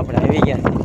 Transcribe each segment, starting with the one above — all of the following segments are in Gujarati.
આપણે આવી ગયા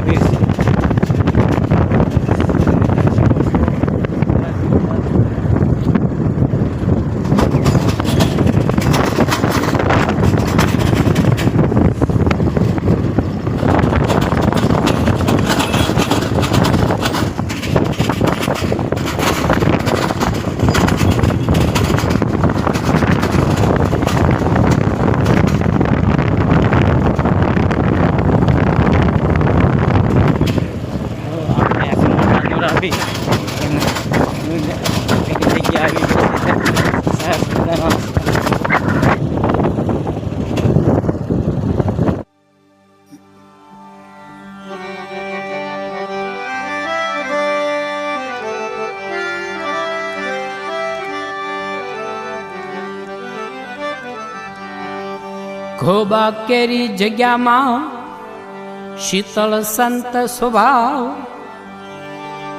હા આવી સરસ મજાનો ખોબા કેરી જગ્યામાં શીતળ સંત સ્વભાવ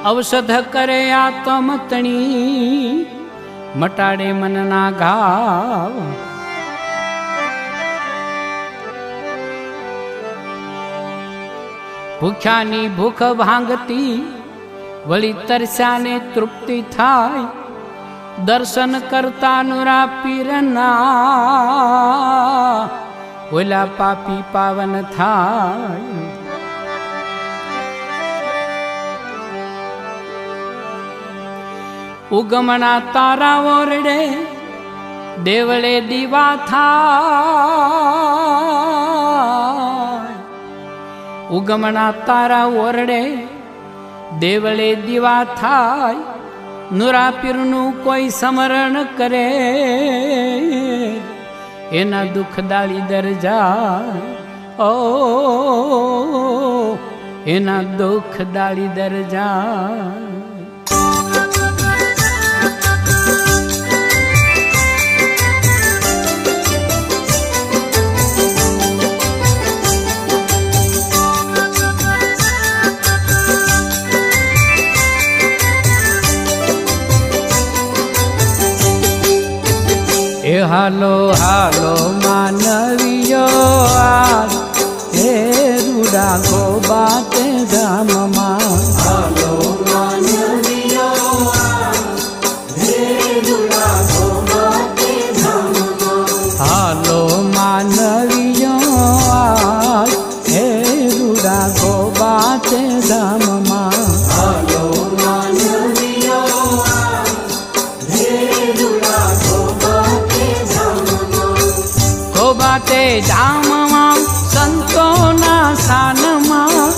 ઔષધ કરે મતણી મટાડે મનના ઘાવ ભૂખ્યાની ભૂખ ભાંગતી વળી તરસ્યાને તૃપ્તિ થાય દર્શન કરતા નુરા પીરના ઓલા પાપી પાવન થાય ઉગમણા તારા ઓરડે દેવળે દીવા થા ઉગમણા તારા ઓરડે દેવળે દીવા થાય. નુરાપીરનું કોઈ સમરણ કરે. એના દુઃખ દાળી દર જાય ઓ, એના દુઃખ દાળી દર જાય એ ધામમાં, સંતોના સાનમાં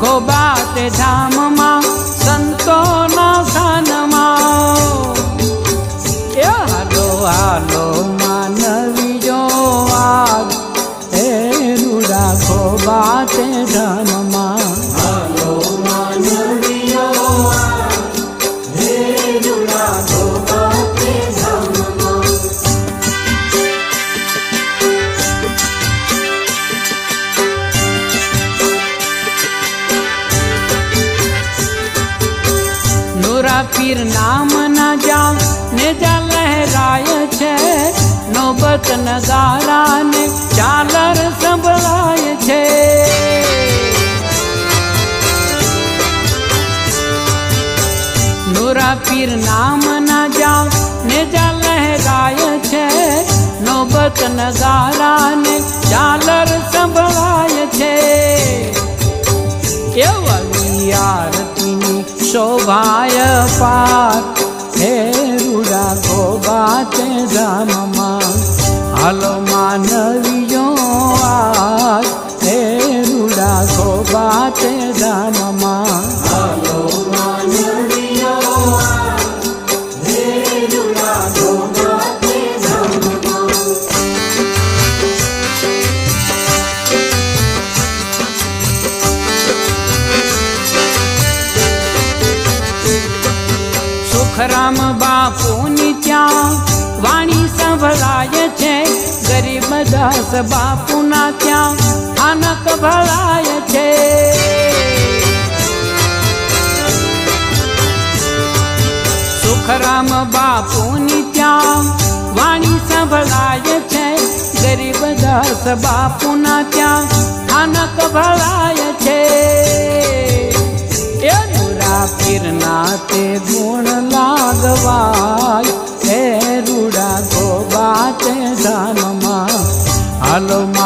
ખોબાતે ધામમાં, સંતોના સ્થાનમાં એ હાલો હાલો, માનવીજો આગ હે રૂડા ખોબાતે ધામમાં હાલો નોરા પીર નામ ના જામ ને જા લહેરાય છે નોબત નગારા ને ચાલર સંભળાય છે નોરા પીર નામ ના જાવ ને જા લહેરાય છે નોબત નગારા ને ઝાલર સંભળાય છે કેવળી આરતીની શોભાય સુખરામ બાપુની ત્યાં વાણી સંભળાય છે. ગરીબ દાસ બાપુના ત્યાં સ્થાનક ભલાય છે સુખરામ બાપુની ત્યાં વાણી સંભળાય છે ગરીબ દાસ બાપુના ત્યાં સ્થાનક ભલાય છે એ દુરા પીરના તે ગુણ લાગવાય હાલો માનવીયો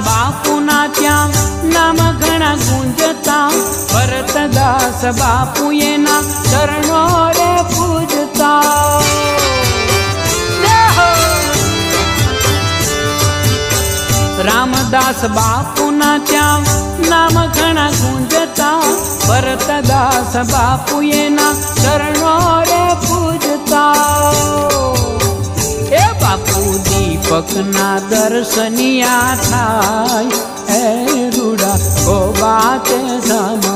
બાપુના ત્યાં નામ ઘણા ગુંજતા. ભરતદાસ બાપુ એના ચરણો રે પૂજતા. રામદાસ બાપુના ત્યાં નામ ઘણા ગુંજતા. ભરતદાસ બાપુ એના ચરણો રે પૂજતા. એ બાપુ દીપકના દર્શનિયા થાય. એ રૂડા ગોવા તે ધામમાં